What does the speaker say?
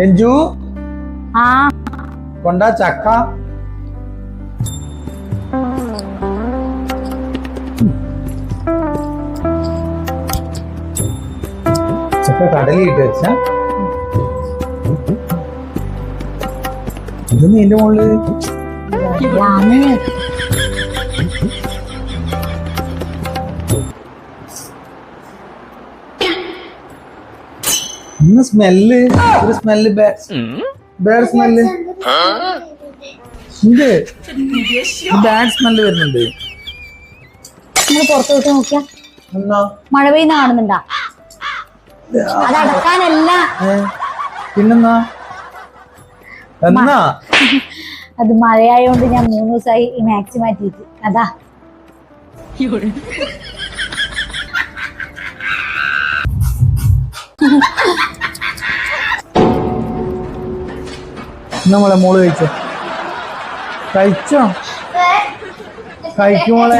രഞ്ജു? ആ. കൊണ്ടാ ചക്ക? ചക്ക കടലിട്ട് വെച്ച. ഇത് നിന്റെ മുകളിൽ. ഇന്ന് സ്മെല്ല് ഒരു സ്മെല്ല് ബാഡ് സ്മെല്ല് ഇത് ബാഡ് സ്മെല്ല് വരുന്നുണ്ട്. നിങ്ങൾ പുറത്തു വിട്ട് നോക്കിയാ. എന്നാ? മഴ പെയ്യുന്ന കാണുന്നുണ്ടാ? അത് അടക്കാനല്ല? പിന്നെന്നാ? എന്നാ? അത് മഴയായോണ്ട് ഞാൻ മൂന്ന് ദിവസമായി മാക്സി മാറ്റിയിട്ട്. അതാ. നമ്മളെ മോൾ കഴിച്ചോ? കഴിച്ചോ? കഴിക്കുമോളെ